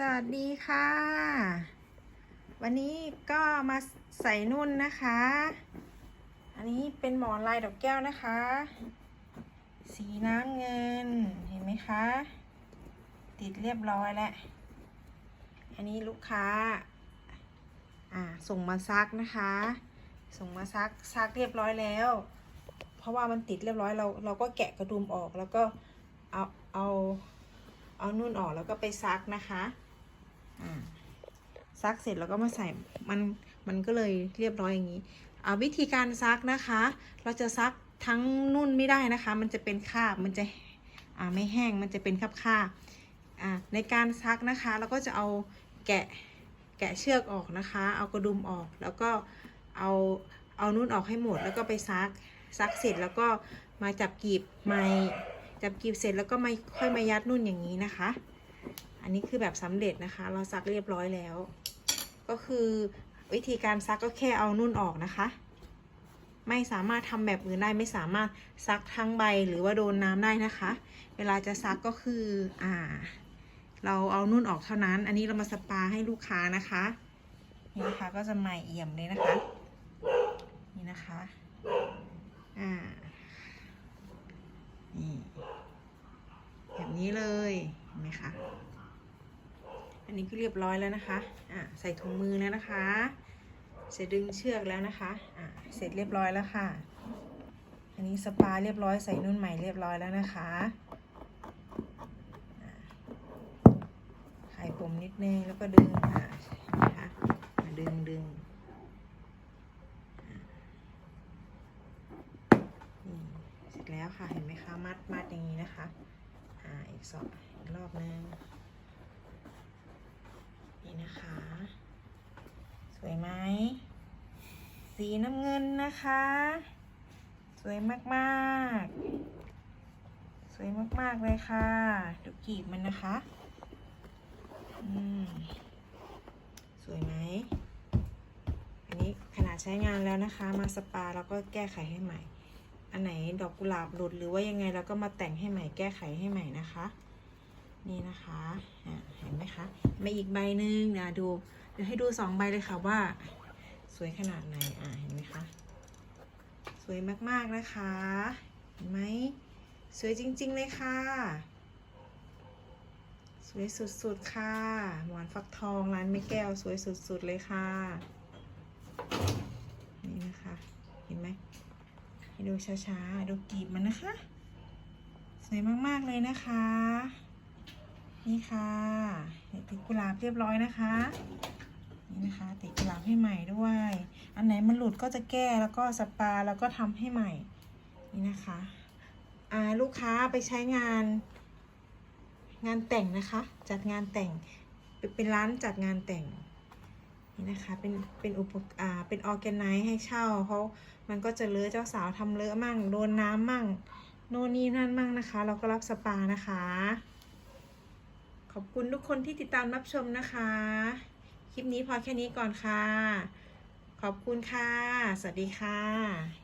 สวัสดีค่ะ วันนี้ก็มาใส่นุ่นนะคะ อันนี้เป็นหมอนลายดอกแก้วนะคะ สีน้ำเงินเห็นไหมคะ ติดเรียบร้อยแล้ว อันนี้ลูกค้า อ่าส่งมาซักนะคะ ส่งมาซักซักเรียบร้อยแล้ว เพราะว่ามันติดเรียบร้อยเราเราก็แกะกระดุมออกแล้วก็เอาเอาเอานุ่นออกแล้วก็ไปซักนะคะ ซักเสร็จแล้วก็มาใส่มันมันก็เลยเรียบร้อยอย่างนี้อ่าวิธีการซักนะคะ เราจะซักทั้งนุ่นไม่ได้นะคะ มันจะเป็นคาบมันจะอ่าไม่แห้งมันจะเป็นคราบคาบอ่าในการซักนะคะ เราก็จะเอาแกะแกะเชือกออกนะคะ เอากระดุมออกแล้วก็เอาเอานุ่นออกให้หมดแล้วก็ไปซักซักเสร็จแล้วก็มาจับกีบไม้จับกีบเสร็จแล้วก็มาค่อยมายัดนุ่นอย่างนี้นะคะ อันนี้คือแบบสำเร็จนะคะ เราซักเรียบร้อยแล้ว ก็คือวิธีการซักก็แค่เอานุ่นออกนะคะ ไม่สามารถทำแบบอื่นได้ไม่สามารถซักทั้งใบหรือว่าโดนน้ำได้นะคะ เวลาจะซักก็คืออ่า เราเอานุ่นออกเท่านั้น อันนี้เรามาสปาให้ลูกค้านะคะนี่นะคะก็จะใหม่เอี่ยมเลยนะคะ นี่นะคะอ่านี่แบบนี้เลย ห็นไหมคะอันนี้ก็เรียบร้อยแล้วนะคะอ่าใส่ถุงมือแล้วนะคะ เสร็จดึงเชือกแล้วนะคะอ่าเสร็จเรียบร้อยแล้วค่ะ อันนี้สปาเรียบร้อยใส่นุ่นใหม่เรียบร้อยแล้วนะคะไขผมนิดนึงแล้วก็ดึงอ่านะคะดึงดึงเสร็จแล้วค่ะ เห็นไหมคะ มัดมัดอย่างนี้นะคะ อ่า อีกสอง อีกรอบนึงนี่นะคะ สวยไหม สีน้ำเงินนะคะ สวยมากๆ สวยมากๆเลยค่ะดูกีบมันนะคะอืมสวยไหม อันนี้ขนาดใช้งานแล้วนะคะ มาสปาแล้วก็แก้ไขให้ใหม่ อันไหนดอกกุหลาบหลุดหรือว่ายังไงเราก็มาแต่งให้ใหม่แก้ไขให้ใหม่นะคะ นี่นะคะะเห็นไหมคะมาอีกใบหนึ่งนะดู เดี๋ยวให้ดูสองใบเลยค่ะว่า สวยขนาดไหนอะเห็นไหมคะ สวยมากๆนะคะ เห็นไหมสวยจริง ๆ เลยค่ะ สวยสุดๆ ค่ะ หวานฟักทองร้านแม่แก้ว สวยสุดๆ เลยค่ะ นี่นะคะ เห็นไหมให้ดูช้าๆ ดูกีบมันนะคะ สวยมากๆ เลยนะคะ นี่ค่ะติดกุหลาบเรียบร้อยนะคะ นี่นะคะติดกุหลาบให้ใหม่ด้วย อันไหนมันหลุดก็จะแก้แล้วก็สปาแล้วก็ทำให้ใหม่ นี่นะคะอ่าลูกค้าไปใช้งาน งานแต่งนะคะ จัดงานแต่งเป็นร้านจัดงานแต่งนี่นะคะเป็นเป็นอุปอ่าเป็นออแกไนซ์ให้เช่าเขามันก็จะเลอะเจ้าสาวทำเลอะมั่งโดนน้ำมั่ง โน่นนี่นั่นมั่งนะคะ เราก็รับสปานะคะ ขอบคุณทุกคนที่ติดตามรับชมนะคะ คลิปนี้พอแค่นี้ก่อนค่ะ ขอบคุณค่ะ สวัสดีค่ะ